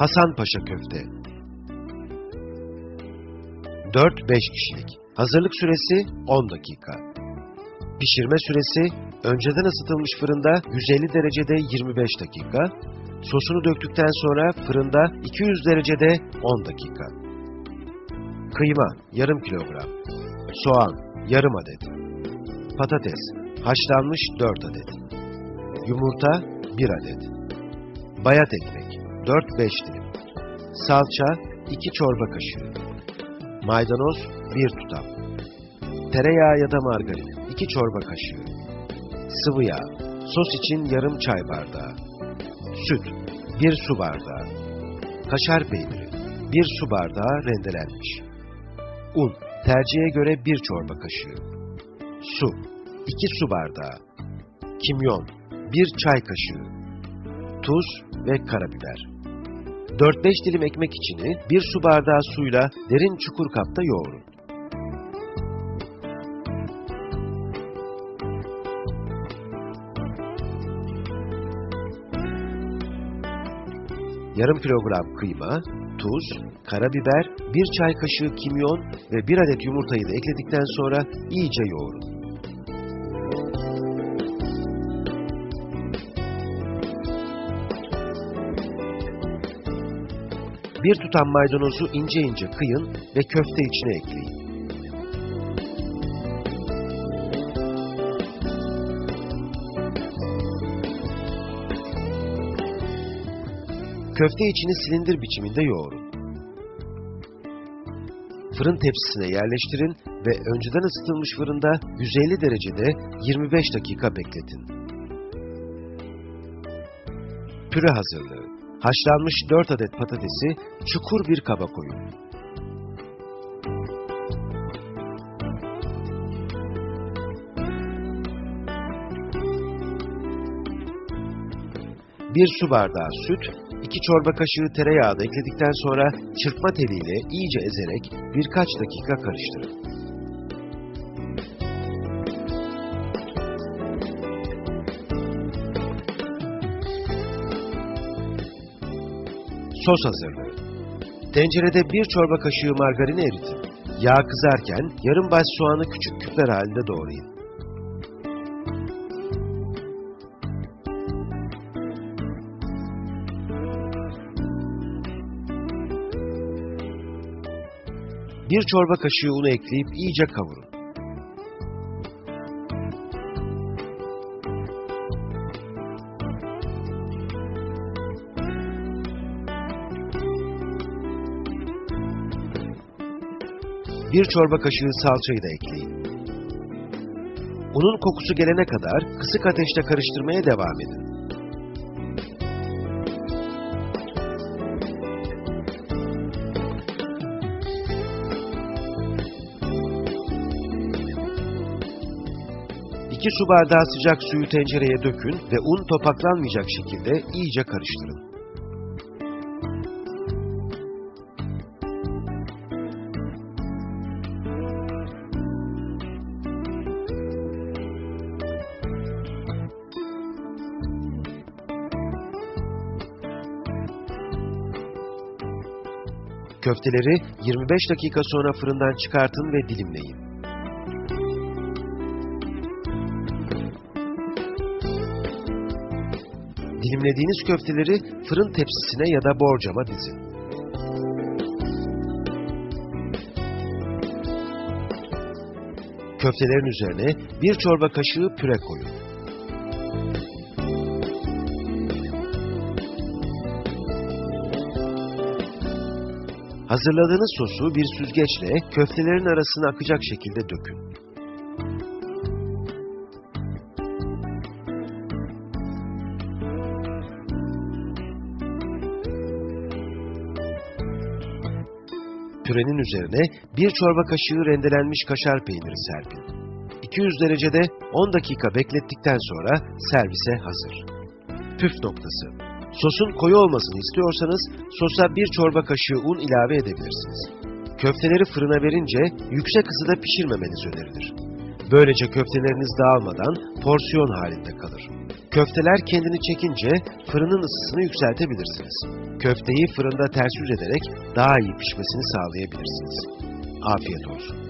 Hasan Paşa köfte. 4-5 kişilik. Hazırlık süresi 10 dakika. Pişirme süresi önceden ısıtılmış fırında 150 derecede 25 dakika, sosunu döktükten sonra fırında 200 derecede 10 dakika. Kıyma yarım kilogram, soğan yarım adet, patates haşlanmış 4 adet, yumurta 1 adet, bayat ekmek 4-5 dilim, salça 2 çorba kaşığı, maydanoz 1 tutam, tereyağı ya da margarin 2 çorba kaşığı, sıvı yağ, sos için yarım çay bardağı, süt 1 su bardağı, kaşar peyniri 1 su bardağı rendelenmiş, un. Tercihe göre 1 çorba kaşığı, su 2 su bardağı, kimyon 1 çay kaşığı, tuz ve karabiber. 4-5 dilim ekmek içini 1 su bardağı suyla derin çukur kapta yoğurun. Yarım kilogram kıyma, tuz, karabiber, 1 çay kaşığı kimyon ve 1 adet yumurtayı da ekledikten sonra iyice yoğurun. Bir tutam maydanozu ince ince kıyın ve köfte içine ekleyin. Köfte içini silindir biçiminde yoğurun. Fırın tepsisine yerleştirin ve önceden ısıtılmış fırında 150 derecede 25 dakika bekletin. Püre hazırlığı. Haşlanmış 4 adet patatesi çukur bir kaba koyun. Bir su bardağı süt, 2 çorba kaşığı tereyağı da ekledikten sonra çırpma teliyle iyice ezerek birkaç dakika karıştırın. Sos hazırlığı. Tencerede bir çorba kaşığı margarini eritin. Yağ kızarken yarım baş soğanı küçük küpler halinde doğrayın. Bir çorba kaşığı unu ekleyip iyice kavurun. Bir çorba kaşığı salçayı da ekleyin. Unun kokusu gelene kadar kısık ateşte karıştırmaya devam edin. İki su bardağı sıcak suyu tencereye dökün ve un topaklanmayacak şekilde iyice karıştırın. Köfteleri 25 dakika sonra fırından çıkartın ve dilimleyin. Dilimlediğiniz köfteleri fırın tepsisine ya da borcama dizin. Köftelerin üzerine bir çorba kaşığı püre koyun. Hazırladığınız sosu bir süzgeçle köftelerin arasına akacak şekilde dökün. Pürenin üzerine bir çorba kaşığı rendelenmiş kaşar peyniri serpin. 200 derecede 10 dakika beklettikten sonra servise hazır. Püf noktası. Sosun koyu olmasını istiyorsanız sosa bir çorba kaşığı un ilave edebilirsiniz. Köfteleri fırına verince yüksek ısıda pişirmemeniz önerilir. Böylece köfteleriniz dağılmadan porsiyon halinde kalır. Köfteler kendini çekince fırının ısısını yükseltebilirsiniz. Köfteyi fırında ters yüz ederek daha iyi pişmesini sağlayabilirsiniz. Afiyet olsun.